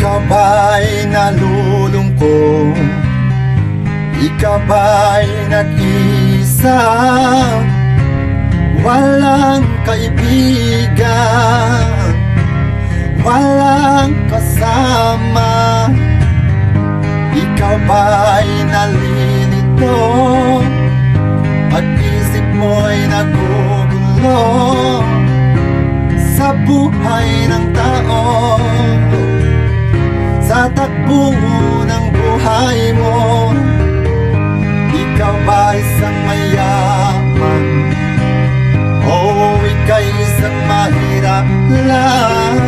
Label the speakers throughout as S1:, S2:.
S1: ba'y nalulungkot? Ikaw ba'y nag-isa? Walang kaibigan Walang kasama Ikaw ba'y nalilito? Pag-isip mo'y nagugulo Sa buhay ng tao lang?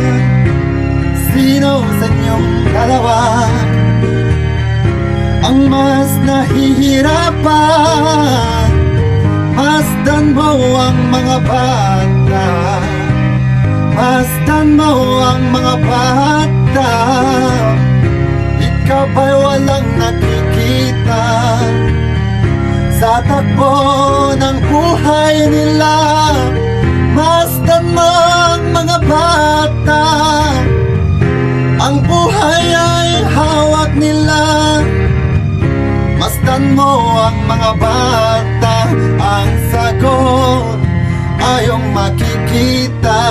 S1: Sino sa inyong dalawa Ang mas nahihirapan? Masdan mo ang mga bata Masdan mo ang mga bata Ikaw ba'y walang nakikita Sa takbo Masdan mo ang mga bata Ang sagot ayong makikita